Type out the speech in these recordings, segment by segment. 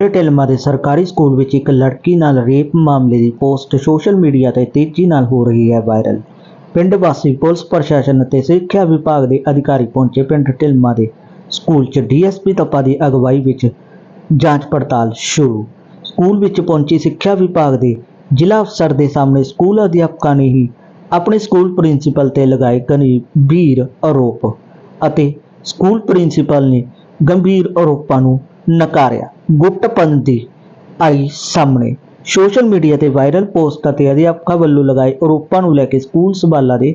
ਢਿਲਮਾ ਦੇ ਸਰਕਾਰੀ ਸਕੂਲ ਵਿੱਚ ਇੱਕ ਲੜਕੀ ਨਾਲ ਰੇਪ ਮਾਮਲੇ ਦੀ ਪੋਸਟ ਸੋਸ਼ਲ ਮੀਡੀਆ ਤੇ ਤੇਜ਼ੀ ਨਾਲ ਹੋ ਰਹੀ ਹੈ ਵਾਇਰਲ। ਪਿੰਡ ਵਾਸੀ ਪੁਲਿਸ ਪ੍ਰਸ਼ਾਸਨ ਅਤੇ ਸਿੱਖਿਆ ਵਿਭਾਗ ਦੇ ਅਧਿਕਾਰੀ ਪਹੁੰਚੇ ਪਿੰਡ ਢਿਲਮਾ ਦੇ ਸਕੂਲ 'ਚ ਡੀਐਸਪੀ ਤੱਪਾ ਦੀ ਅਗਵਾਈ ਵਿੱਚ ਜਾਂਚ ਪੜਤਾਲ ਸ਼ੁਰੂ। ਸਕੂਲ ਵਿੱਚ ਪਹੁੰਚੀ ਸਿੱਖਿਆ ਵਿਭਾਗ ਦੇ ਜ਼ਿਲ੍ਹਾ ਅਫਸਰ ਦੇ ਸਾਹਮਣੇ ਸਕੂਲ ਅਧਿਆਪਕਾਂ ਨੇ ਹੀ ਆਪਣੇ ਸਕੂਲ ਪ੍ਰਿੰਸੀਪਲ ਤੇ ਲਗਾਏ ਗੰਭੀਰ ਆਰੋਪ ਅਤੇ ਸਕੂਲ ਪ੍ਰਿੰਸੀਪਲ ਨੇ ਗੰਭੀਰ ਆਰੋਪਾਂ ਨੂੰ ਨਕਾਰਿਆ। ਗੁੱਟਪੰਥੀ ਆਈ ਸਾਹਮਣੇ। ਸੋਸ਼ਲ ਮੀਡੀਆ ਤੇ ਵਾਇਰਲ ਪੋਸਟ ਅਤੇ ਅਧਿਆਪਕਾਂ ਵੱਲੋਂ ਲਗਾਏ ਆਰੋਪਾਂ ਨੂੰ ਲੈ ਕੇ ਸਕੂਲ ਸੰਭਾਲਾ ਦੇ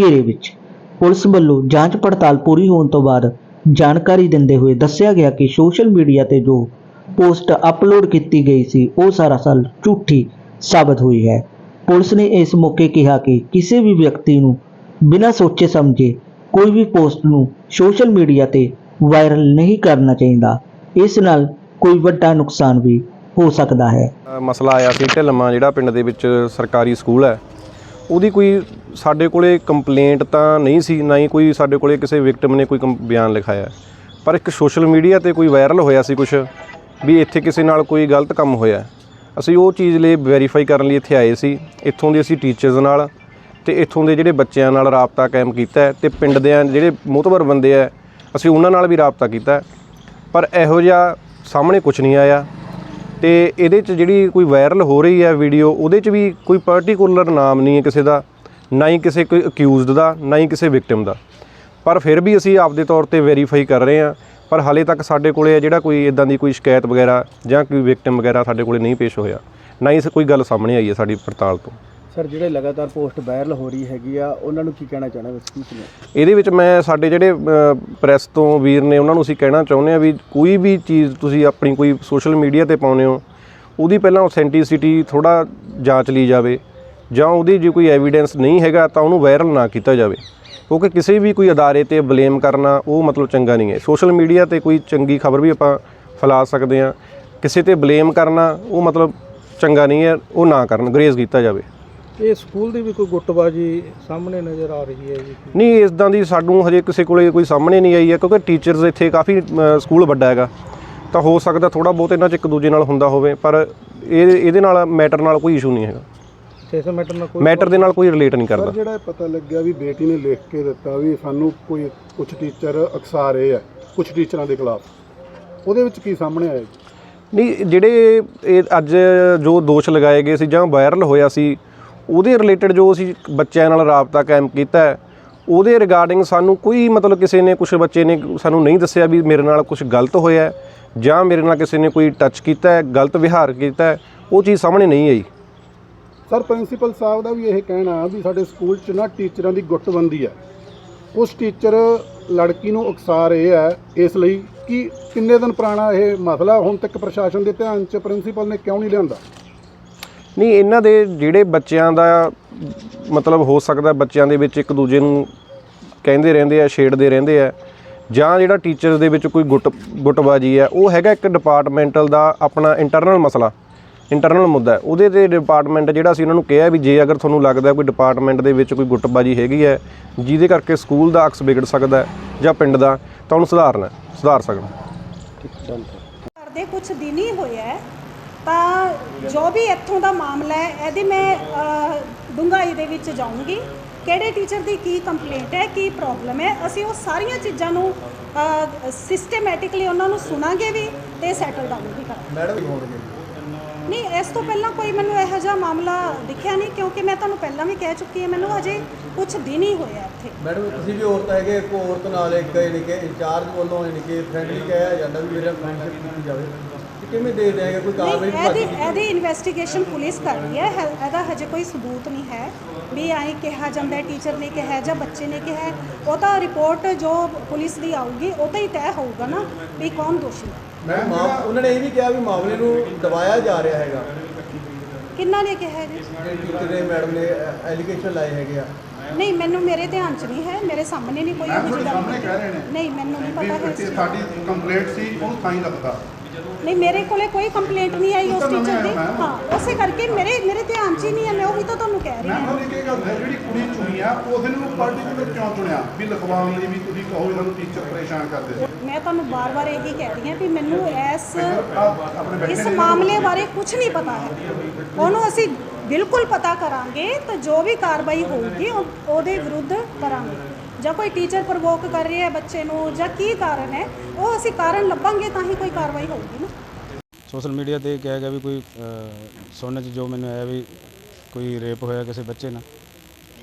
ਘੇਰੇ ਵਿੱਚ। ਪੁਲਿਸ ਵੱਲੋਂ ਜਾਂਚ ਪੜਤਾਲ ਪੂਰੀ ਹੋਣ ਤੋਂ ਬਾਅਦ ਜਾਣਕਾਰੀ ਦਿੰਦੇ ਹੋਏ ਦੱਸਿਆ ਗਿਆ ਕਿ ਸੋਸ਼ਲ ਮੀਡੀਆ ਤੇ ਜੋ ਪੋਸਟ ਅਪਲੋਡ ਕੀਤੀ ਗਈ ਸੀ, ਉਹ ਸਰਾਸਰ ਝੂਠੀ ਸਾਬਤ ਹੋਈ ਹੈ। ਪੁਲਿਸ ਨੇ ਇਸ ਮੌਕੇ ਕਿਹਾ ਕਿ ਕਿਸੇ ਵੀ ਵਿਅਕਤੀ ਨੂੰ ਬਿਨਾਂ ਸੋਚੇ ਸਮਝੇ ਕੋਈ ਵੀ ਪੋਸਟ ਨੂੰ ਸੋਸ਼ਲ ਮੀਡੀਆ ਤੇ ਵਾਇਰਲ ਨਹੀਂ ਕਰਨਾ ਚਾਹੀਦਾ। ਇਸ ਨਾਲ ਕੋਈ ਵੱਡਾ ਨੁਕਸਾਨ ਵੀ ਹੋ ਸਕਦਾ ਹੈ। ਮਸਲਾ ਆਇਆ ਸੀ ਢਿਲਮਾ ਜਿਹੜਾ ਪਿੰਡ ਦੇ ਵਿੱਚ ਸਰਕਾਰੀ ਸਕੂਲ ਹੈ। ਉਹਦੀ ਕੋਈ ਸਾਡੇ ਕੋਲੇ ਕੰਪਲੇਂਟ ਤਾਂ ਨਹੀਂ ਸੀ, ਨਾ ਹੀ ਕੋਈ ਸਾਡੇ ਕੋਲੇ ਕਿਸੇ ਵਿਕਟਮ ਨੇ ਕੋਈ ਕੰਪ- ਬਿਆਨ ਲਿਖਾਇਆ। ਪਰ ਇੱਕ ਸੋਸ਼ਲ ਮੀਡੀਆ ਤੇ ਕੋਈ ਵਾਇਰਲ ਹੋਇਆ ਸੀ ਕੁਝ ਵੀ ਇੱਥੇ ਕਿਸੇ ਨਾਲ ਕੋਈ ਗਲਤ ਕੰਮ ਹੋਇਆ। ਅਸੀਂ ਉਹ ਚੀਜ਼ ਲਈ ਵੈਰੀਫਾਈ ਕਰਨ ਲਈ ਇੱਥੇ ਆਏ ਸੀ। ਇੱਥੋਂ ਦੇ ਅਸੀਂ ਟੀਚਰਸ ਨਾਲ ਤੇ ਇੱਥੋਂ ਦੇ ਜਿਹੜੇ ਬੱਚਿਆਂ ਨਾਲ ਰਾਬਤਾ ਕਾਇਮ ਕੀਤਾ ਹੈ ਤੇ ਪਿੰਡ ਦੇ ਜਿਹੜੇ ਮੋਤਬਰ ਬੰਦੇ ਆ ਅਸੀਂ ਉਹਨਾਂ ਨਾਲ ਵੀ ਰਾਬਤਾ ਕੀਤਾ ਪਰ ਇਹੋ ਜਿਹਾ ਸਾਹਮਣੇ ਕੁਝ ਨਹੀਂ ਆਇਆ। ਤੇ ਇਹਦੇ 'ਚ ਜਿਹੜੀ ਕੋਈ ਵਾਇਰਲ ਹੋ ਰਹੀ ਹੈ ਵੀਡੀਓ ਉਹਦੇ 'ਚ ਵੀ ਕੋਈ ਪਾਰਟਿਕੂਲਰ ਨਾਮ ਨਹੀਂ ਹੈ ਕਿਸੇ ਦਾ, ਨਾ ਹੀ ਕਿਸੇ ਕੋਈ ਅਕਿਊਜ਼ਡ ਦਾ, ਨਾ ਹੀ ਕਿਸੇ ਵਿਕਟਿਮ ਦਾ। ਪਰ ਫਿਰ ਵੀ ਅਸੀਂ ਆਪਦੇ ਤੌਰ ਤੇ ਵੈਰੀਫਾਈ ਕਰ ਰਹੇ ਹਾਂ, ਪਰ ਹਾਲੇ ਤੱਕ ਸਾਡੇ ਕੋਲੇ ਜਿਹੜਾ ਕੋਈ ਇਦਾਂ ਦੀ ਕੋਈ ਸ਼ਿਕਾਇਤ ਵਗੈਰਾ ਜਾਂ ਕੋਈ ਵਿਕਟਿਮ ਵਗੈਰਾ ਸਾਡੇ ਕੋਲੇ ਨਹੀਂ ਪੇਸ਼ ਹੋਇਆ। ਨਾ ਹੀ ਇਸ ਕੋਈ ਗੱਲ ਸਾਹਮਣੇ ਆਈ ਹੈ ਸਾਡੀ ਪੜਤਾਲ ਤੋਂ। ਸਰ, ਜਿਹੜੇ ਲਗਾਤਾਰ ਪੋਸਟ ਵਾਇਰਲ ਹੋ ਰਹੀ ਹੈਗੀ ਆ, ਉਹਨਾਂ ਨੂੰ ਕੀ ਕਹਿਣਾ ਚਾਹੁੰਦੇ ਹੋ? ਸਪੀਚ ਇਹਦੇ ਵਿੱਚ ਮੈਂ, ਸਾਡੇ ਜਿਹੜੇ ਪ੍ਰੈਸ ਤੋਂ ਵੀਰ ਨੇ, ਉਹਨਾਂ ਨੂੰ ਅਸੀਂ ਕਹਿਣਾ ਚਾਹੁੰਦੇ ਆ ਵੀ ਕੋਈ ਵੀ ਚੀਜ਼ ਤੁਸੀਂ ਆਪਣੀ ਕੋਈ ਸੋਸ਼ਲ ਮੀਡੀਆ ਤੇ ਪਾਉਂਦੇ ਹੋ, ਉਹਦੀ ਪਹਿਲਾਂ ਆਥੈਂਟਿਸਿਟੀ ਥੋੜਾ ਜਾਂਚ ਲਈ ਜਾਵੇ, ਜਾਂ ਉਹਦੀ ਜੇ ਕੋਈ ਐਵੀਡੈਂਸ ਨਹੀਂ ਹੈਗਾ, ਤਾਂ ਉਹਨੂੰ ਵਾਇਰਲ ਨਾ ਕੀਤਾ ਜਾਵੇ। ਕਿਉਂਕਿ ਕਿਸੇ ਵੀ ਕੋਈ ਅਦਾਰੇ ਤੇ ਬਲੇਮ ਕਰਨਾ, ਉਹ ਮਤਲਬ ਚੰਗਾ ਨਹੀਂ ਹੈ। ਸੋਸ਼ਲ ਮੀਡੀਆ ਤੇ ਕੋਈ ਚੰਗੀ ਖਬਰ ਵੀ ਆਪਾਂ ਫੈਲਾ ਸਕਦੇ ਆ ਕਿਸੇ ਤੇ ਬਲੇਮ ਕਰਨਾ, ਉਹ ਮਤਲਬ ਚੰਗਾ ਨਹੀਂ ਹੈ, ਉਹ ਨਾ ਕਰਨ, ਗਰੇਜ਼ ਕੀਤਾ ਜਾਵੇ। ਇਹ ਸਕੂਲ ਦੀ ਵੀ ਕੋਈ ਗੁੱਟਬਾਜੀ ਸਾਹਮਣੇ ਨਜ਼ਰ ਆ ਰਹੀ ਹੈ ਜੀ? ਨਹੀਂ ਇਦਾਂ ਦੀ ਸਾਨੂੰ ਹਜੇ ਕਿਸੇ ਕੋਲੇ ਕੋਈ ਸਾਹਮਣੇ ਨਹੀਂ ਆਈ ਹੈ ਕਿਉਂਕਿ ਟੀਚਰਸ ਇੱਥੇ ਕਾਫੀ ਅ, ਸਕੂਲ ਵੱਡਾ ਹੈਗਾ। ਤਾਂ ਹੋ ਸਕਦਾ ਥੋੜਾ ਬਹੁਤ ਇਹਨਾਂ 'ਚ ਇੱਕ ਦੂਜੇ ਨਾਲ ਹੁੰਦਾ ਹੋਵੇ ਪਰ ਇਹ ਇਹਦੇ ਨਾਲ ਮੈਟਰ ਨਾਲ ਕੋਈ ਇਸ਼ੂ ਨਹੀਂ ਹੈਗਾ। 600 ਮੀਟਰ ਨਾਲ ਕੋਈ ਮੈਟਰ ਦੇ ਨਾਲ ਕੋਈ ਰਿਲੇਟ ਨਹੀਂ ਕਰਦਾ। ਜਿਹੜਾ ਇਹ ਪਤਾ ਲੱਗਿਆ ਵੀ ਬੇਟੀ ਨੇ ਲਿਖ ਕੇ ਦਿੱਤਾ ਵੀ ਸਾਨੂੰ ਕੋਈ ਕੁਝ ਟੀਚਰ ਅਕਸਾ ਰਹੇ ਆ ਕੁਝ ਟੀਚਰਾਂ ਦੇ ਖਿਲਾਫ। ਉਹਦੇ ਵਿੱਚ ਕੀ ਸਾਹਮਣੇ ਆਇਆ ਜੀ? ਨਹੀਂ ਜਿਹੜੇ ਇਹ ਅੱਜ ਜੋ ਦੋਸ਼ ਲਗਾਏ ਗਏ ਸੀ ਜਾਂ ਵਾਇਰਲ ਹੋਇਆ ਸੀ ਉਹਦੇ ਰਿਲੇਟਡ ਜੋ ਅਸੀਂ ਬੱਚਿਆਂ ਨਾਲ ਰਾਬਤਾ ਕਾਇਮ ਕੀਤਾ ਹੈ, ਉਹਦੇ ਰਿਗਾਰਡਿੰਗ ਸਾਨੂੰ ਕੋਈ ਮਤਲਬ ਕਿਸੇ ਨੇ ਕੁਝ ਬੱਚੇ ਨੇ ਸਾਨੂੰ ਨਹੀਂ ਦੱਸਿਆ ਵੀ ਮੇਰੇ ਨਾਲ ਕੁਝ ਗਲਤ ਹੋਇਆ ਜਾਂ ਮੇਰੇ ਨਾਲ ਕਿਸੇ ਨੇ ਕੋਈ ਟੱਚ ਕੀਤਾ ਹੈ, ਗਲਤ ਵਿਹਾਰ ਕੀਤਾ ਹੈ, ਉਹ ਚੀਜ਼ ਸਾਹਮਣੇ ਨਹੀਂ ਆਈ। ਸਰ ਪ੍ਰਿੰਸੀਪਲ ਸਾਹਿਬ ਦਾ ਵੀ ਇਹ ਕਹਿਣਾ ਵੀ ਸਾਡੇ ਸਕੂਲ 'ਚ ਨਾ ਟੀਚਰਾਂ ਦੀ ਗੁੱਟਬੰਦੀ ਹੈ। ਉਸ ਟੀਚਰ ਲੜਕੀ ਨੂੰ ਉਕਸਾਰ ਇਹ ਹੈ ਇਸ ਲਈ ਕਿ ਕਿੰਨੇ ਦਿਨ ਪੁਰਾਣਾ ਇਹ ਮਸਲਾ, ਹੁਣ ਤੱਕ ਪ੍ਰਸ਼ਾਸਨ ਦੇ ਧਿਆਨ 'ਚ ਪ੍ਰਿੰਸੀਪਲ ਨੇ ਕਿਉਂ ਨਹੀਂ ਲਿਆਂਦਾ? ਨਹੀਂ, ਇਹਨਾਂ ਦੇ ਜਿਹੜੇ ਬੱਚਿਆਂ ਦਾ ਮਤਲਬ ਹੋ ਸਕਦਾ ਬੱਚਿਆਂ ਦੇ ਵਿੱਚ ਇੱਕ ਦੂਜੇ ਨੂੰ ਕਹਿੰਦੇ ਰਹਿੰਦੇ ਆ, ਛੇੜਦੇ ਰਹਿੰਦੇ ਆ, ਜਾਂ ਜਿਹੜਾ ਟੀਚਰਸ ਦੇ ਵਿੱਚ ਕੋਈ ਗੁੱਟ, ਗੁੱਟਬਾਜੀ ਹੈ ਉਹ ਹੈਗਾ ਇੱਕ ਡਿਪਾਰਟਮੈਂਟਲ ਦਾ ਆਪਣਾ ਇੰਟਰਨਲ ਮਸਲਾ ਇੰਟਰਨਲ ਮੁੱਦਾ। ਹੈ ਉਹਦੇ ਤੇ ਡਿਪਾਰਟਮੈਂਟ ਜਿਹੜਾ ਸੀ, ਉਹਨਾਂ ਨੂੰ ਕਿਹਾ ਵੀ ਜੇ ਅਗਰ ਤੁਹਾਨੂੰ ਲੱਗਦਾ ਕੋਈ ਡਿਪਾਰਟਮੈਂਟ ਦੇ ਵਿੱਚ ਕੋਈ ਗੁੱਟਬਾਜੀ ਹੈਗੀ ਹੈ ਜਿਹਦੇ ਕਰਕੇ ਸਕੂਲ ਦਾ ਅਕਸ ਵਿਗੜ ਸਕਦਾ ਜਾਂ ਪਿੰਡ ਦਾ, ਤਾਂ ਉਹਨੂੰ ਸੁਧਾਰਨਾ, ਸੁਧਾਰ ਸਕਣਾ ਕਰਦੇ ਕੁਝ ਦਿਨ ਹੀ ਹੋਇਆ ਤਾਂ ਜੋ ਵੀ ਇੱਥੋਂ ਦਾ ਮਾਮਲਾ ਹੈ ਇਹਦੀ ਮੈਂ ਡੂੰਘਾਈ ਦੇ ਵਿੱਚ ਜਾਊਂਗੀ। ਕਿਹੜੇ ਟੀਚਰ ਦੀ ਕੀ ਕੰਪਲੇਂਟ ਹੈ ਕੀ ਪ੍ਰੋਬਲਮ ਹੈ ਅਸੀਂ ਉਹ ਸਾਰੀਆਂ ਚੀਜ਼ਾਂ ਨੂੰ ਸਿਸਟੇਮੈਟਿਕਲੀ ਉਹਨਾਂ ਨੂੰ ਸੁਣਾਂਗੇ ਵੀ ਤੇ ਸੈਟਲ ਡਾਊਨ ਵੀ ਕਰਾਂਗੇ ਮੈਡਮ ਨਹੀਂ ਇਸ ਤੋਂ ਪਹਿਲਾਂ ਕੋਈ ਮੈਨੂੰ ਇਹੋ ਜਿਹਾ ਮਾਮਲਾ ਦਿਖਿਆ ਨਹੀਂ ਕਿਉਂਕਿ ਮੈਂ ਤੁਹਾਨੂੰ ਪਹਿਲਾਂ ਵੀ ਕਹਿ ਚੁੱਕੀ ਹਾਂ ਮੈਨੂੰ ਅਜੇ ਕੁਝ ਦਿਨ ਹੀ ਹੋਇਆ ਇੱਥੇ। ਮੈਡਮ ਤੁਸੀਂ ਵੀ ਔਰਤ ਹੈਗੇ ਇੱਕ ਔਰਤ ਨਾਲ ਇੱਕ ਯਾਨੀ ਕਿ ਇੰਚਾਰਜ ਵੱਲੋਂ ਯਾਨੀ ਕਿ ਫਰੈਂਡਲੀ ਕਿਹਾ ਜਾਂਦਾ ਵੀ ਮੇਰੇ ਫਰੈਂਡਸ਼ਿਪ ਕੀਤੀ ਜਾਵੇ। ਕਿਵੇਂ ਦੇ ਦੇਗਾ ਕੋਈ ਕਾਰਵਾਈ ਨਹੀਂ ਇਹਦੀ ਇਹਦੀ ਇਨਵੈਸਟੀਗੇਸ਼ਨ ਪੁਲਿਸ ਕਰ ਰਹੀ ਹੈ। ਹੈ- ਇਹਦਾ ਹਜੇ ਕੋਈ ਸਬੂਤ ਨਹੀਂ ਹੈ। ਵੀ ਐਂ ਕਿਹਾ ਜਾਂਦਾ ਟੀਚਰ ਨੇ ਕਿਹਾ ਹੈ ਜਾਂ ਬੱਚੇ ਨੇ ਕਿਹਾ ਹੈ। ਉਹ ਤਾਂ ਰਿਪੋਰਟ ਜੋ ਪੁਲਿਸ ਦੀ ਆਊਗੀ ਉਹ ਤਾਂ ਹੀ ਤੈਅ ਹੋਊਗਾ ਨਾ ਵੀ ਕੌਣ ਦੋਸ਼ੀ ਹੈ। ਮੈਂ ਉਹਨਾਂ ਨੇ ਇਹ ਵੀ ਕਿਹਾ ਵੀ ਮਾਮਲੇ ਨੂੰ ਦਬਾਇਆ ਜਾ ਰਿਹਾ ਹੈਗਾ। ਕਿੰਨਾ ਨੇ ਕਿਹਾ ਹੈ ਜੀ? ਜਿਹੜੇ ਟੀਚਰ ਨੇ ਮੈਡਮ ਨੇ ਐਲੀਗੇਸ਼ਨ ਲਾਏ ਹੈਗੇ ਆ। ਨਹੀਂ ਮੈਨੂੰ ਮੇਰੇ ਧਿਆਨ 'ਚ ਨਹੀਂ ਹੈ। ਮੇਰੇ ਸਾਹਮਣੇ ਨਹੀਂ ਕੋਈ ਇਹੋ ਜਿਹੀ ਗੱਲ ਸਾਹਮਣੇ ਕਹਿ ਰਹੇ ਨੇ। ਨਹੀਂ ਮੈਨੂੰ ਨਹੀਂ ਪਤਾ ਹੈ ਇਸ। ਸਾਡੀ ਕੰਪਲੇਂਟ ਸੀ ਉਹਨੂੰ ਤਾਂ ਹੀ ਲੱਗਦਾ ਨਹੀਂ ਮੇਰੇ ਕੋਲੇ ਕੋਈ ਕੰਪਲੇਂਟ ਨਹੀਂ ਆਈ ਉਸ ਟੀਚਰ ਦੀ ਹਾਂ ਉਸੇ ਕਰਕੇ ਮੇਰੇ ਮੇਰੇ ਧਿਆਨ 'ਚ ਹੀ ਨਹੀਂ ਹੈ ਮੈਂ ਉਹੀ ਤਾਂ ਤੁਹਾਨੂੰ ਕਹਿ ਰਹੀ ਮੈਂ ਹਾਂ। ਤੁਹਾਨੂੰ ਇੱਕ ਇਹ ਗੱਲ ਹੈ ਜਿਹੜੀ ਕੁੜੀ ਚੁਣੀ ਆ ਉਸ ਨੂੰ ਪਾਰਟੀਕੂਲਰ ਕਿਉਂ ਚੁਣਿਆ? ਵੀ ਲਿਖਵਾਉਣ ਲਈ ਵੀ ਤੁਸੀਂ ਕਹੋ ਇਹਨਾਂ ਨੂੰ ਟੀਚਰ ਪਰੇਸ਼ਾਨ ਕਰਦੇ ਮੈਂ ਤੁਹਾਨੂੰ ਬਾਰ-ਬਾਰ ਇਹੀ ਕਹਿ ਰਹੀ ਹਾਂ ਵੀ ਮੈਨੂੰ ਇਸ ਇਸ ਮਾਮਲੇ ਬਾਰੇ ਕੁਝ ਨਹੀਂ ਪਤਾ ਹੈ। ਉਹਨੂੰ ਅਸੀਂ ਬਿਲਕੁਲ ਪਤਾ ਕਰਾਂਗੇ ਤਾਂ ਜੋ ਵੀ ਕਾਰਵਾਈ ਹੋਊਗੀ ਉਹ- ਉਹਦੇ ਵਿਰੁੱਧ ਕਰਾਂਗੇ। ਜਾਂ ਕੋਈ ਟੀਚਰ ਪ੍ਰਵੋਕ ਕਰ ਰਿਹਾ ਹੈ ਬੱਚੇ ਨੂੰ ਜਾਂ ਕੀ ਕਾਰਨ ਹੈ ਉਹ ਅਸੀਂ ਕਾਰਨ ਲੱਭਾਂਗੇ ਤਾਂ ਹੀ ਕੋਈ ਕਾਰਵਾਈ ਹੋਊਗੀ ਨਾ। ਸੋਸ਼ਲ ਮੀਡੀਆ ਤੇ ਕਿਹਾ ਗਿਆ ਵੀ ਕੋਈ ਅਹ, ਸੁਣਨ 'ਚ ਜੋ ਮੈਨੂੰ ਆਇਆ ਵੀ ਕੋਈ ਰੇਪ ਹੋਇਆ ਕਿਸੇ ਬੱਚੇ ਨਾਲ।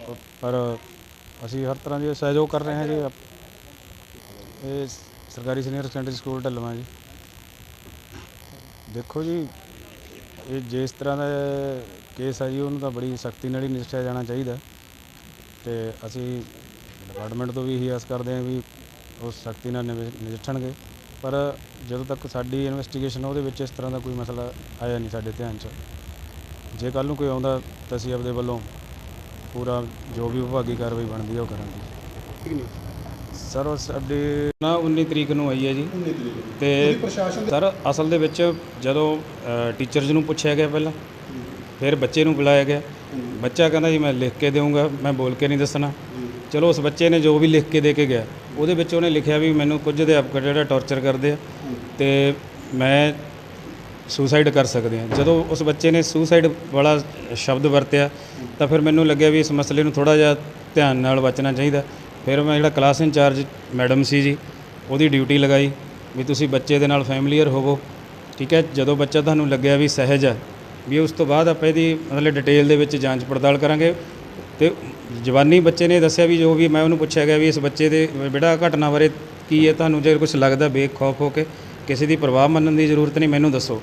ਉਹ- ਪਰ ਅਸੀਂ ਹਰ ਤਰ੍ਹਾਂ ਦੀ ਸਹਿਯੋਗ ਕਰ ਰਹੇ ਹਾਂ ਜੀ ਇਹ ਸਰਕਾਰੀ ਸੀਨੀਅਰ ਸੈਕੰਡਰੀ ਸਕੂਲ ਢੱਲਵਾਂ ਜੀ। ਦੇਖੋ ਜੀ ਇਹ ਜਿਸ ਤਰ੍ਹਾਂ ਦਾ ਕੇਸ ਆ ਜੀ ਉਹਨੂੰ ਤਾਂ ਬੜੀ ਸਖਤੀ ਨਾਲ ਹੀ ਨਿਪਟਿਆ ਜਾਣਾ ਚਾਹੀਦਾ। ਤੇ ਅਸੀਂ ਡਿਪਾਰਟਮੈਂਟ ਤੋਂ ਵੀ ਇਹੀ ਆਸ ਕਰਦੇ ਹਾਂ ਵੀ ਉਹ ਸਖਤੀ ਨਾਲ ਨਿਵੇ- ਨਜਿੱਠਣਗੇ। ਪਰ ਜਦੋਂ ਤੱਕ ਸਾਡੀ ਇਨਵੈਸਟੀਗੇਸ਼ਨ ਉਹਦੇ ਵਿੱਚ ਇਸ ਤਰ੍ਹਾਂ ਦਾ ਕੋਈ ਮਸਲਾ ਆਇਆ ਨਹੀਂ ਸਾਡੇ ਧਿਆਨ 'ਚ। ਜੇ ਕੱਲ ਨੂੰ ਕੋਈ ਆਉਂਦਾ ਤਾਂ ਅਸੀਂ ਆਪਦੇ ਵੱਲੋਂ ਪੂਰਾ ਜੋ ਵੀ ਵਿਭਾਗੀ ਕਾਰਵਾਈ ਬਣਦੀ ਹੈ ਉਹ ਕਰਾਂਗੇ। ਸਰ ਉਹ ਸਾਡੇ ਨਾ 19 ਤਰੀਕ ਨੂੰ ਆਈ ਹੈ ਜੀ। ਤੇ ਸਰ ਅਸਲ ਦੇ ਵਿੱਚ ਜਦੋਂ ਟੀਚਰਸ ਨੂੰ ਪੁੱਛਿਆ ਗਿਆ ਪਹਿਲਾਂ ਫਿਰ ਬੱਚੇ ਨੂੰ ਬੁਲਾਇਆ ਗਿਆ। ਬੱਚਾ ਕਹਿੰਦਾ ਜੀ ਮੈਂ ਲਿਖ ਕੇ ਦੇਵਾਂਗਾ ਮੈਂ ਬੋਲ ਕੇ ਨਹੀਂ ਦੱਸਣਾ। ਚਲੋ ਉਸ ਬੱਚੇ ਨੇ ਜੋ ਵੀ ਲਿਖ ਕੇ ਦੇ ਕੇ ਗਿਆ, ਉਹਦੇ ਵਿੱਚ ਉਹਨੇ ਲਿਖਿਆ ਵੀ ਮੈਨੂੰ ਕੁਝ ਅਧਿਆਪਕ ਜਿਹੜਾ ਟੌਰਚਰ ਕਰਦੇ ਆ ਤੇ ਮੈਂ ਸੁਸਾਈਡ ਕਰ ਸਕਦੇ ਹਾਂ। ਜਦੋਂ ਉਸ ਬੱਚੇ ਨੇ ਸੁਸਾਈਡ ਵਾਲਾ ਸ਼ਬਦ ਵਰਤਿਆ, ਤਾਂ ਫਿਰ ਮੈਨੂੰ ਲੱਗਿਆ ਵੀ ਇਸ ਮਸਲੇ ਨੂੰ ਥੋੜਾ ਜਿਹਾ ਧਿਆਨ ਨਾਲ ਬਚਣਾ ਚਾਹੀਦਾ। ਫਿਰ ਮੈਂ ਜਿਹੜਾ ਕਲਾਸ ਇੰਚਾਰਜ ਮੈਡਮ ਸੀ ਜੀ, ਉਹਦੀ ਡਿਊਟੀ ਲਗਾਈ ਵੀ ਤੁਸੀਂ ਬੱਚੇ ਦੇ ਨਾਲ ਫੈਮਲੀਅਰ ਹੋਵੋ। ਠੀਕ ਹੈ, ਜਦੋਂ ਬੱਚਾ ਤੁਹਾਨੂੰ ਲੱਗਿਆ ਵੀ ਸਹਿਜ ਹੈ, ਵੀ ਉਸ ਤੋਂ ਬਾਅਦ ਆਪਾਂ ਇਹਦੀ ਮਤਲਬ ਡਿਟੇਲ ਦੇ ਵਿੱਚ ਜਾਂਚ ਪੜਤਾਲ ਕਰਾਂਗੇ। ਅਤੇ ਜਵਾਨੀ ਬੱਚੇ ਨੇ ਦੱਸਿਆ ਵੀ ਜੋ ਵੀ ਮੈਂ ਉਹਨੂੰ ਪੁੱਛਿਆ ਗਿਆ ਵੀ ਇਸ ਬੱਚੇ ਦੇ ਬੇਟਾ ਘਟਨਾ ਬਾਰੇ ਕੀ ਹੈ, ਤੁਹਾਨੂੰ ਜੇ ਕੁਝ ਲੱਗਦਾ ਬੇਖੌਫ ਹੋ ਕੇ ਕਿਸੇ ਦੀ ਪਰਵਾਹ ਮੰਨਣ ਦੀ ਜ਼ਰੂਰਤ ਨਹੀਂ, ਮੈਨੂੰ ਦੱਸੋ।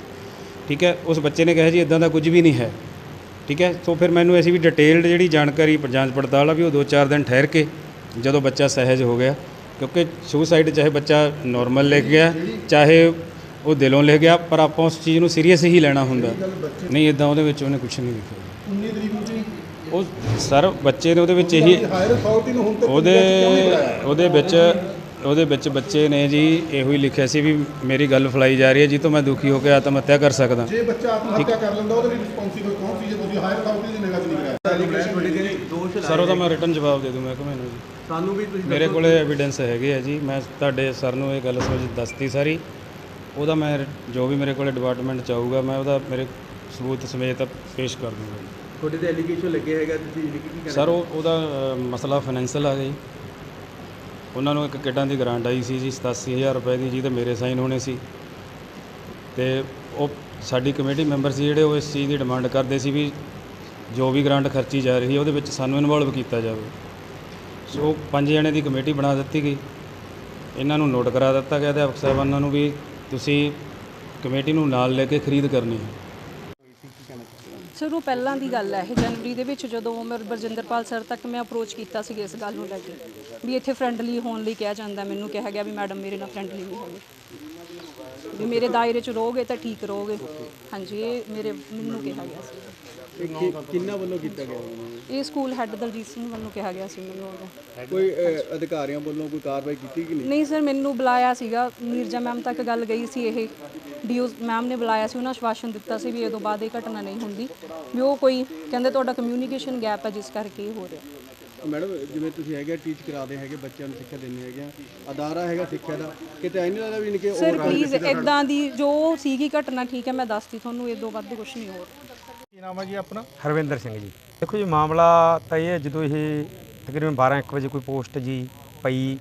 ਠੀਕ ਹੈ? ਉਸ ਬੱਚੇ ਨੇ ਕਿਹਾ ਜੀ ਇਦਾਂ ਦਾ ਕੁਝ ਵੀ ਨਹੀਂ ਹੈ। ਠੀਕ ਹੈ? ਸੋ ਫਿਰ ਮੈਨੂੰ ਐਸੀ ਵੀ ਡਿਟੇਲਡ ਜਿਹੜੀ ਜਾਣਕਾਰੀ ਜਾਂਚ ਪੜਤਾਲ ਆ ਵੀ ਉਹ 2-4 ਦਿਨ ਠਹਿਰ ਕੇ ਜਦੋਂ ਬੱਚਾ ਸਹਿਜ ਹੋ ਗਿਆ, ਕਿਉਂਕਿ ਸੁਸਾਈਡ ਚਾਹੇ ਬੱਚਾ ਨਾਰਮਲ ਲਿਖ ਗਿਆ, ਚਾਹੇ ਉਹ ਦਿਲੋਂ ਲਿਖ ਗਿਆ, ਪਰ ਆਪਾਂ ਉਸ ਚੀਜ਼ ਨੂੰ ਸੀਰੀਅਸ ਹੀ ਲੈਣਾ ਹੁੰਦਾ। ਨਹੀਂ ਇਦਾਂ ਉਹਦੇ ਵਿੱਚ ਉਹਨੇ ਕੁਝ ਨਹੀਂ ਲਿਖਿਆ। ਉਹ ਸਰ ਬੱਚੇ ਨੇ ਉਹਦੇ ਵਿੱਚ ਇਹੀ ਹਾਇਰ ਅਥਾਰਟੀ ਨੂੰ ਹੁਣ ਤੱਕ ਉਹਦੇ ਉਹਦੇ ਵਿੱਚ ਉਹਦੇ ਵਿੱਚ ਬੱਚੇ ਨੇ ਜੀ ਇਹੋ ਹੀ ਲਿਖਿਆ ਸੀ ਵੀ ਮੇਰੀ ਗੱਲ ਫਲਾਈ ਜਾ ਰਹੀ ਹੈ ਜੀ ਤੋਂ ਮੈਂ ਦੁਖੀ ਹੋ ਕੇ ਆਤਮ ਹੱਤਿਆ ਕਰ ਸਕਦਾ। ਜੇ ਬੱਚਾ ਆਤਮ ਹੱਤਿਆ ਕਰ ਲੈਂਦਾ ਉਹਦੇ ਲਈ ਰਿਸਪੌਂਸੀਬਲ ਕੌਣ ਸੀ? ਜੇ ਤੁਸੀਂ ਹਾਇਰ ਅਥਾਰਟੀ ਦੀ ਨਿਗਾਹ 'ਚ ਨਹੀਂ ਕਰਾਇਆ ਦੋਸ਼ ਸਰ ਉਹਦਾ ਮੈਂ ਰਿਟਰਨ ਜਵਾਬ ਦੇ ਦੂੰਗਾ ਕਿ ਮੈਨੂੰ ਜੀ। ਸਾਨੂੰ ਵੀ ਤੁਸੀਂ ਮੇਰੇ ਕੋਲੇ ਐਵੀਡੈਂਸ ਹੈਗੇ ਆ ਜੀ ਮੈਂ ਤੁਹਾਡੇ ਸਰ ਨੂੰ ਇਹ ਗੱਲ ਸਮਝ ਦੱਸਤੀ ਸਾਰੀ। ਉਹਦਾ ਮੈਂ ਜੋ ਵੀ ਮੇਰੇ ਕੋਲੇ ਡਿਪਾਰਟਮੈਂਟ ਚ ਆਊਗਾ ਮੈਂ ਉਹਦਾ ਮੇਰੇ ਸਬੂਤ ਸਮੇਤ ਪੇਸ਼ ਕਰ ਦੂੰਗਾ ਜੀ। ਤੁਹਾਡੇ ਤੇ ਐਲੀਗੇਸ਼ਨ ਲੱਗੇ ਹੈਗਾ ਤੁਸੀਂ ਕੀ ਕਹਿਣਾ ਸਰ ਉਹ ਉਹਦਾ ਅ, ਮਸਲਾ ਫਾਈਨੈਂਸ਼ੀਅਲ ਆ ਗਿਆ ਜੀ। ਉਹਨਾਂ ਨੂੰ ਇੱਕ ਕਿੱਟਾਂ ਦੀ ਗ੍ਰਾਂਟ ਆਈ ਸੀ ਜੀ 87000 ਰੁਪਏ ਦੀ ਜਿਹਦੇ ਮੇਰੇ ਸਾਈਨ ਹੋਣੇ ਸੀ। ਤੇ ਉਹ ਸਾਡੀ ਕਮੇਟੀ ਮੈਂਬਰ ਸੀ ਜਿਹੜੇ ਉਹ ਇਸ ਚੀਜ਼ ਦੀ ਡਿਮਾਂਡ ਕਰਦੇ ਸੀ ਵੀ ਜੋ ਵੀ ਗ੍ਰਾਂਟ ਖਰਚੀ ਜਾ ਰਹੀ ਹੈ ਉਹਦੇ ਵਿੱਚ ਸਾਨੂੰ ਇਨਵੋਲਵ ਕੀਤਾ ਜਾਵੇ। ਸੋ ਪੰਜ ਜਣੇ ਦੀ ਕਮੇਟੀ ਬਣਾ ਦਿੱਤੀ ਗਈ। ਇਹਨਾਂ ਨੂੰ ਨੋਟ ਕਰਾ ਦਿੱਤਾ ਗਿਆ ਅਧਿਆਪਕ ਸਾਹਿਬਾਨਾਂ ਨੂੰ ਵੀ ਤੁਸੀਂ ਕਮੇਟੀ ਨੂੰ ਨਾਲ ਲੈ ਕੇ ਖਰੀਦ ਕਰਨੀ ਹੈ। ਸਰ ਉਹ ਪਹਿਲਾਂ ਦੀ ਗੱਲ ਹੈ, ਇਹ ਜਨਵਰੀ ਦੇ ਵਿੱਚ ਜਦੋਂ ਮੈਂ ਬਰਜਿੰਦਰਪਾਲ ਸਰ ਤੱਕ ਮੈਂ ਅਪਰੋਚ ਕੀਤਾ ਸੀ ਇਸ ਗੱਲ ਨੂੰ ਲੈ ਕੇ, ਵੀ ਇੱਥੇ ਫਰੈਂਡਲੀ ਹੋਣ ਲਈ ਕਿਹਾ ਜਾਂਦਾ, ਮੈਨੂੰ ਕਿਹਾ ਗਿਆ ਵੀ ਮੈਡਮ ਮੇਰੇ ਨਾਲ ਫਰੈਂਡਲੀ ਨਹੀਂ ਹੋਵੇ ਵੀ ਮੇਰੇ ਦਾਇਰੇ 'ਚ ਰਹੋਗੇ ਤਾਂ ਠੀਕ ਰਹੋਗੇ। ਹਾਂਜੀ, ਇਹ ਮੇਰੇ, ਮੈਨੂੰ ਕਿਹਾ ਗਿਆ ਸੀ। ਕਿੰਨਾ ਵੱਲੋਂ ਕੀਤਾ ਗਿਆ? ਇਹ ਸਕੂਲ ਹੈੱਡ ਦਲਜੀਤ ਸਿੰਘ ਵੱਲੋਂ ਕਿਹਾ ਗਿਆ ਸੀ ਮੈਨੂੰ ਉਦੋਂ ਕੋਈ ਅਧਿਕਾਰੀਆਂ ਵੱਲੋਂ ਕੋਈ ਕਾਰਵਾਈ ਕੀਤੀ ਕਿ ਨਹੀਂ? ਨਹੀਂ ਸਰ ਮੈਨੂੰ ਬੁਲਾਇਆ ਸੀਗਾ। ਨੀਰਜਾ ਮੈਮ ਤੱਕ ਗੱਲ ਗਈ ਸੀ ਇਹ। ਡੀਓ ਮੈਮ ਨੇ ਬੁਲਾਇਆ ਸੀ ਉਹਨਾਂ ਆਸ਼ਵਾਸਨ ਦਿੱਤਾ ਸੀ ਵੀ ਇਹ ਤੋਂ ਬਾਅਦ ਇਹ ਘਟਨਾ ਨਹੀਂ ਹੁੰਦੀ। ਵੀ ਉਹ ਕੋਈ ਕਹਿੰਦੇ ਤੁਹਾਡਾ ਕਮਿਊਨੀਕੇਸ਼ਨ ਗੈਪ ਹੈ ਜਿਸ ਕਰਕੇ ਇਹ ਹੋ ਰਿਹਾ। ਮੈਡਮ ਜਿਵੇਂ ਤੁਸੀਂ ਹੈਗੇ ਟੀਚ ਕਰਾਦੇ ਹੈਗੇ ਬੱਚਿਆਂ ਨੂੰ ਸਿੱਖਿਆ ਦਿੰਦੇ ਹੈਗੇ ਆ ਅਦਾਰਾ ਹੈਗਾ ਸਿੱਖਿਆ ਦਾ। ਕਿਤੇ ਐ ਨਹੀਂ ਲੱਗਦਾ ਵੀ ਇਨਕੇ ਕੇ ਸਰ ਪਲੀਜ਼ ਇਦਾਂ ਦੀ ਜੋ ਸੀਗੀ ਘਟਨਾ ਠੀਕ ਹੈ ਮੈਂ ਦੱਸਤੀ ਤੁਹਾਨੂੰ ਇਹ ਤੋਂ ਵੱਧ ਕੁਝ ਨਹੀਂ ਹੋਰ। ਕੀ ਨਾਮ ਹੈ ਜੀ ਆਪਣਾ? ਹਰਵਿੰਦਰ ਸਿੰਘ ਜੀ। ਦੇਖੋ ਜੀ, ਮਾਮਲਾ ਤਾਂ ਇਹ ਹੈ, ਜਦੋਂ ਇਹ ਤਕਰੀਬਨ 12 1 ਵਜੇ ਕੋਈ ਪੋਸਟ ਜੀ ਪਈ,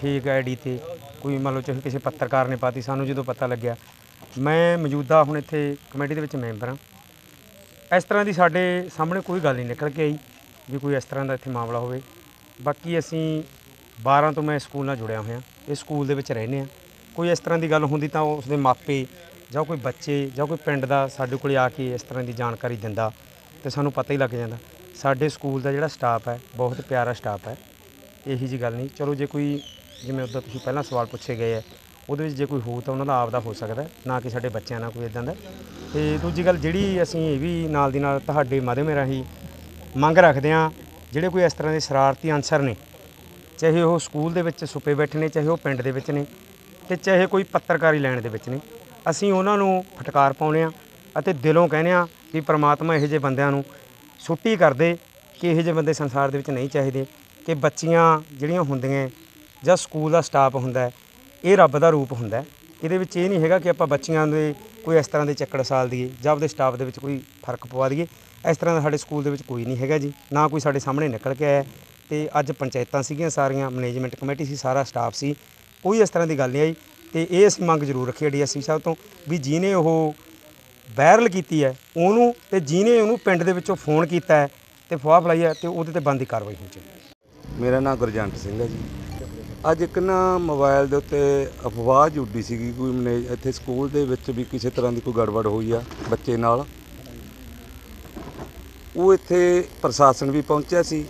ਫੇਕ ਆਈਡੀ ਤੇ, ਕੋਈ ਮੰਨ ਲਓ ਚਾਹੇ ਕਿਸੇ ਪੱਤਰਕਾਰ ਨੇ ਪਾਤੀ, ਸਾਨੂੰ ਜਦੋਂ ਪਤਾ ਲੱਗਿਆ, ਮੈਂ ਮੌਜੂਦਾ ਹੁਣ ਇੱਥੇ ਕਮੇਟੀ ਦੇ ਵਿੱਚ ਮੈਂਬਰ ਹਾਂ। ਇਸ ਤਰ੍ਹਾਂ ਦੀ ਸਾਡੇ ਸਾਹਮਣੇ ਕੋਈ ਗੱਲ ਨਹੀਂ ਨਿਕਲ ਕੇ ਆਈ ਵੀ ਕੋਈ ਇਸ ਤਰ੍ਹਾਂ ਦਾ ਇੱਥੇ ਮਾਮਲਾ ਹੋਵੇ। ਬਾਕੀ ਅਸੀਂ 12 ਤੋਂ ਮੈਂ ਸਕੂਲ ਨਾਲ ਜੁੜਿਆ ਹੋਇਆ। ਇਸ ਸਕੂਲ ਦੇ ਵਿੱਚ ਰਹਿੰਦੇ ਆ ਕੋਈ ਇਸ ਤਰ੍ਹਾਂ ਦੀ ਗੱਲ ਹੁੰਦੀ ਤਾਂ ਉਸ ਦੇ ਮਾਪੇ ਜਾਂ ਕੋਈ ਬੱਚੇ ਜਾਂ ਕੋਈ ਪਿੰਡ ਦਾ ਸਾਡੇ ਕੋਲੇ ਆ ਕੇ ਇਸ ਤਰ੍ਹਾਂ ਦੀ ਜਾਣਕਾਰੀ ਦਿੰਦਾ ਤੇ ਸਾਨੂੰ ਪਤਾ ਹੀ ਲੱਗ ਜਾਂਦਾ। ਸਾਡੇ ਸਕੂਲ ਦਾ ਜਿਹੜਾ ਸਟਾਫ ਹੈ, ਬਹੁਤ ਪਿਆਰਾ ਸਟਾਫ ਹੈ। ਇਹੀ ਜੀ ਗੱਲ ਨਹੀਂ। ਚਲੋ ਜੇ ਕੋਈ ਜਿਵੇਂ ਉੱਦਾਂ ਤੁਸੀਂ ਪਹਿਲਾਂ ਸਵਾਲ ਪੁੱਛੇ ਗਏ ਹੈ, ਉਹਦੇ ਵਿੱਚ ਜੇ ਕੋਈ ਹੋ ਤਾਂ ਉਹਨਾਂ ਦਾ ਆਪਦਾ ਹੋ ਸਕਦਾ ਨਾ ਕਿ ਸਾਡੇ ਬੱਚਿਆਂ ਨਾਲ ਕੋਈ ਇਦਾਂ ਦਾ ਤੇ ਦੂਜੀ ਗੱਲ ਜਿਹੜੀ ਅਸੀਂ ਇਹ ਵੀ ਨਾਲ ਦੀ ਨਾਲ ਤੁਹਾਡੇ ਮਾਧਿਅਮ ਰਾਹੀਂ ਮੰਗ ਰੱਖਦੇ ਹਾਂ, ਜਿਹੜੇ ਕੋਈ ਇਸ ਤਰ੍ਹਾਂ ਦੇ ਸ਼ਰਾਰਤੀ ਅਨਸਰ ਨੇ, ਚਾਹੇ ਉਹ ਸਕੂਲ ਦੇ ਵਿੱਚ ਸੁਪੇ ਬੈਠੇ ਨੇ, ਚਾਹੇ ਉਹ ਪਿੰਡ ਦੇ ਵਿੱਚ ਨੇ, ਤੇ ਚਾਹੇ ਕੋਈ ਪੱਤਰਕਾਰੀ ਲੈਣ ਦੇ ਵਿੱਚ ਨੇ ਅਸੀਂ ਉਹਨਾਂ ਨੂੰ ਫਟਕਾਰ ਪਾਉਂਦੇ ਆ ਅਤੇ ਦਿਲੋਂ ਕਹਿੰਦੇ ਆ ਵੀ ਪ੍ਰਮਾਤਮਾ ਇਹੋ ਜਿਹੇ ਬੰਦਿਆਂ ਨੂੰ ਛੁੱਟੀ ਕਰਦੇ ਕਿ ਇਹੋ ਜਿਹੇ ਬੰਦੇ ਸੰਸਾਰ ਦੇ ਵਿੱਚ ਨਹੀਂ ਚਾਹੀਦੇ, ਕਿ ਬੱਚੀਆਂ ਜਿਹੜੀਆਂ ਹੁੰਦੀਆਂ ਜਾਂ ਸਕੂਲ ਦਾ ਸਟਾਫ ਹੁੰਦਾ ਇਹ ਰੱਬ ਦਾ ਰੂਪ ਹੁੰਦਾ ਇਹਦੇ ਵਿੱਚ ਇਹ ਨਹੀਂ ਹੈਗਾ ਕਿ ਆਪਾਂ ਬੱਚੀਆਂ ਦੇ ਕੋਈ ਇਸ ਤਰ੍ਹਾਂ ਦੇ ਚੱਕੜ ਸਾਲ ਦੀਏ ਜਾਂ ਆਪਦੇ ਸਟਾਫ ਦੇ ਵਿੱਚ ਕੋਈ ਫ਼ਰਕ ਪਵਾ ਦਈਏ। ਇਸ ਤਰ੍ਹਾਂ ਦਾ ਸਾਡੇ ਸਕੂਲ ਦੇ ਵਿੱਚ ਕੋਈ ਨਹੀਂ ਹੈਗਾ ਜੀ, ਨਾ ਕੋਈ ਸਾਡੇ ਸਾਹਮਣੇ ਨਿਕਲ ਕੇ ਆਇਆ ਤੇ ਅੱਜ ਪੰਚਾਇਤਾਂ ਸੀਗੀਆਂ ਸਾਰੀਆਂ ਮੈਨੇਜਮੈਂਟ ਕਮੇਟੀ ਸੀ, ਸਾਰਾ ਸਟਾਫ ਸੀ। ਕੋਈ ਇਸ ਤਰ੍ਹਾਂ ਦੀ ਗੱਲ ਨਹੀਂ ਆਈ। ਤੇ ਇਹ ਅਸੀਂ ਮੰਗ ਜ਼ਰੂਰ ਰੱਖੀ ਹੈ ਡੀਐਸਪੀ ਸਾਹਿਬ ਤੋਂ ਵੀ ਜਿਹਨੇ ਉਹ ਵਾਇਰਲ ਕੀਤੀ ਹੈ, ਉਹਨੂੰ ਤੇ ਜਿਹਨੇ ਉਹਨੂੰ ਪਿੰਡ ਦੇ ਵਿੱਚੋਂ ਫੋਨ ਕੀਤਾ ਹੈ ਤੇ ਫਵਾਹ ਫਲਾਈ ਹੈ ਤੇ ਉਹਦੇ ਤੇ ਬੰਦੀ ਕਾਰਵਾਈ ਹੋਣੀ ਚਾਹੀਦੀ ਮੇਰਾ ਨਾਮ ਗੁਰਜੰਟ ਸਿੰਘ ਹੈ ਜੀ। ਅੱਜ ਇੱਕ ਨਾ ਮੋਬਾਈਲ ਦੇ ਉੱਤੇ ਅਫਵਾਹ ਜੁੜੀ ਸੀਗੀ, ਕੋਈ ਮਨੇ ਇੱਥੇ ਸਕੂਲ ਦੇ ਵਿੱਚ ਵੀ ਕਿਸੇ ਤਰ੍ਹਾਂ ਦੀ ਕੋਈ ਗੜਬੜ ਹੋਈ ਆ ਬੱਚੇ ਨਾਲ। ਉਹ ਇੱਥੇ ਪ੍ਰਸ਼ਾਸਨ ਵੀ ਪਹੁੰਚਿਆ ਸੀ।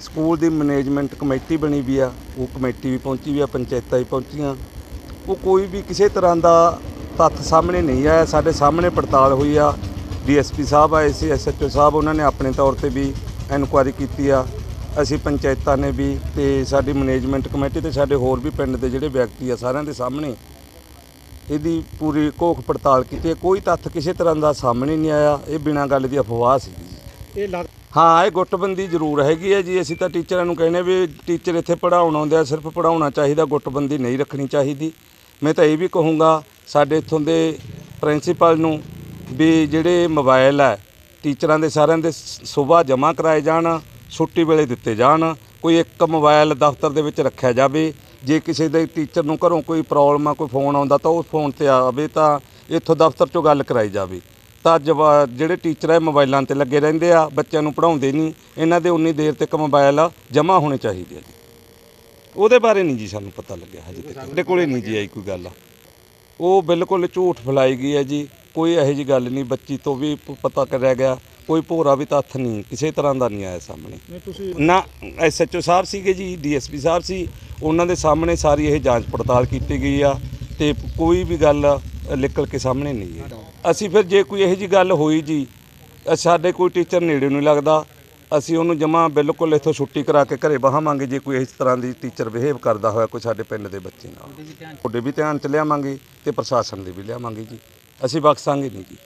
ਸਕੂਲ ਦੀ ਮੈਨੇਜਮੈਂਟ ਕਮੇਟੀ ਬਣੀ ਵੀ ਆ, ਉਹ ਕਮੇਟੀ ਵੀ ਪਹੁੰਚੀ ਵੀ ਆ, ਪੰਚਾਇਤਾਂ ਵੀ ਪਹੁੰਚੀਆਂ। ਉਹ ਕੋਈ ਵੀ ਕਿਸੇ ਤਰ੍ਹਾਂ ਦਾ ਤੱਥ ਸਾਹਮਣੇ ਨਹੀਂ ਆਇਆ। ਸਾਡੇ ਸਾਹਮਣੇ ਪੜਤਾਲ ਹੋਈ ਆ। ਡੀਐਸਪੀ ਸਾਹਿਬ ਆਏ ਸੀ, ਐਸਐਚਓ ਸਾਹਿਬ ਉਹਨਾਂ ਨੇ ਆਪਣੇ ਤੌਰ ਤੇ ਵੀ ਇਨਕੁਆਇਰੀ ਕੀਤੀ ਆ। ਅਸੀਂ ਪੰਚਾਇਤਾਂ ਨੇ ਵੀ ਤੇ ਸਾਡੀ ਮੈਨੇਜਮੈਂਟ ਕਮੇਟੀ ਤੇ ਸਾਡੇ ਹੋਰ ਵੀ ਪਿੰਡ ਦੇ ਜਿਹੜੇ ਵਿਅਕਤੀ ਆ ਸਾਰਿਆਂ ਦੇ ਸਾਹਮਣੇ ਇਹਦੀ ਪੂਰੀ ਘੋਖ ਪੜਤਾਲ ਕੀਤੀ ਹੈ। ਕੋਈ ਤੱਥ ਕਿਸੇ ਤਰ੍ਹਾਂ ਦਾ ਸਾਹਮਣੇ ਨਹੀਂ ਆਇਆ। ਇਹ ਬਿਨਾਂ ਗੱਲ ਦੀ ਅਫਵਾਹ ਸੀ ਇਹ ਲੱਗ ਹਾਂ, ਇਹ ਗੁੱਟਬੰਦੀ ਜ਼ਰੂਰ ਹੈਗੀ ਹੈ ਜੀ। ਅਸੀਂ ਤਾਂ ਟੀਚਰਾਂ ਨੂੰ ਕਹਿੰਦੇ ਵੀ ਟੀਚਰ ਇੱਥੇ ਪੜਾਉਣ ਆਉਂਦੇ ਆ, ਸਿਰਫ ਪੜਾਉਣਾ ਚਾਹੀਦਾ, ਗੁੱਟਬੰਦੀ ਨਹੀਂ ਰੱਖਣੀ ਚਾਹੀਦੀ। ਮੈਂ ਤਾਂ ਇਹ ਵੀ ਕਹੂੰਗਾ, ਸਾਡੇ ਇੱਥੋਂ ਦੇ ਪ੍ਰਿੰਸੀਪਲ ਨੂੰ ਵੀ ਜਿਹੜੇ ਮੋਬਾਈਲ ਹੈ, ਟੀਚਰਾਂ ਦੇ ਸਾਰਿਆਂ ਦੇ ਸਵੇਰ ਜਮ੍ਹਾਂ ਕਰਾਏ ਜਾਣ, ਛੁੱਟੀ ਵੇਲੇ ਦਿੱਤੇ ਜਾਣ, ਕੋਈ ਇੱਕ ਮੋਬਾਈਲ ਦਫ਼ਤਰ ਦੇ ਵਿੱਚ ਰੱਖਿਆ ਜਾਵੇ। ਜੇ ਕਿਸੇ ਦੇ ਟੀਚਰ ਨੂੰ ਘਰੋਂ ਕੋਈ ਪ੍ਰੋਬਲਮ ਆ, ਕੋਈ ਫੋਨ ਆਉਂਦਾ ਤਾਂ ਉਹ ਫੋਨ ਤੇ ਆਵੇ ਤਾਂ ਇੱਥੋਂ ਦਫ਼ਤਰ ਚੋਂ ਗੱਲ ਕਰਾਈ ਜਾਵੇ। ਤਾਂ ਜਵਾ ਜਿਹੜੇ ਟੀਚਰ ਹੈ ਮੋਬਾਈਲਾਂ ਤੇ ਲੱਗੇ ਰਹਿੰਦੇ ਆ ਬੱਚਿਆਂ ਨੂੰ ਪੜਾਉਂਦੇ ਨਹੀਂ। ਇਹਨਾਂ ਦੇ ਉਨੀ ਦੇਰ ਤੱਕ ਮੋਬਾਈਲ ਜਮ੍ਹਾਂ ਹੋਣੇ ਚਾਹੀਦੇ ਆ ਜੀ। ਉਹਦੇ ਬਾਰੇ ਨਹੀਂ ਜੀ ਸਾਨੂੰ ਪਤਾ ਲੱਗਿਆ ਹਜੇ ਤੱਕ। ਸਾਡੇ ਕੋਲੇ ਨਹੀਂ ਜੀ ਆਈ ਕੋਈ ਗੱਲ। ਉਹ ਬਿਲਕੁਲ ਝੂਠ ਫੈਲਾਈ ਗਈ ਹੈ ਜੀ। ਕੋਈ ਇਹੋ ਜੀ ਗੱਲ ਨਹੀਂ ਬੱਚੀ ਤੋਂ ਵੀ ਪ- ਪਤਾ ਕਰਿਆ ਗਿਆ। ਕੋਈ ਭੋਰਾ ਵੀ ਤੱਥ ਨਹੀਂ ਕਿਸੇ ਤਰ੍ਹਾਂ ਦਾ ਨਹੀਂ ਆਇਆ ਸਾਹਮਣੇ। ਨਹੀਂ ਤੁਸੀਂ ਨਾ ਐਸਐਚਓ ਸਾਹਿਬ ਸੀਗੇ ਜੀ ਡੀਐਸਪੀ ਸਾਹਿਬ ਸੀ। ਉਹਨਾਂ ਦੇ ਸਾਹਮਣੇ ਸਾਰੀ ਇਹ ਜਾਂਚ ਪੜਤਾਲ ਕੀਤੀ ਗਈ ਆ। ਤੇ ਕੋਈ ਵੀ ਗੱਲ ਨਿਕਲ ਕੇ ਸਾਹਮਣੇ ਨਹੀਂ ਹੈ। ਅਸੀਂ ਫਿਰ ਜੇ ਕੋਈ ਇਹੋ ਜੀ ਗੱਲ ਹੋਈ ਜੀ ਸਾਡੇ ਕੋਈ ਟੀਚਰ ਨੇੜੇ ਨਹੀਂ ਲੱਗਦਾ। ਅਸੀਂ ਉਹਨੂੰ ਜਮਾ ਬਿਲਕੁਲ ਇੱਥੋਂ ਛੁੱਟੀ ਕਰਾ ਕੇ ਘਰੇ ਬਹਾਵਾਂਗੇ ਜੇ ਕੋਈ ਇਸ ਤਰ੍ਹਾਂ ਦੀ ਟੀਚਰ ਬਿਹੇਵ ਕਰਦਾ ਹੋਇਆ ਕੋਈ ਸਾਡੇ ਪਿੰਡ ਦੇ ਬੱਚੇ ਨਾਲ। ਤੁਹਾਡੇ ਵੀ ਧਿਆਨ ਚ ਲਿਆਵਾਂਗੇ ਤੇ ਪ੍ਰਸ਼ਾਸਨ ਦੇ ਵੀ ਲਿਆਵਾਂਗੇ ਜੀ। ਅਸੀਂ ਬਖਸ਼ਾਂਗੇ ਨਹੀਂ ਜੀ।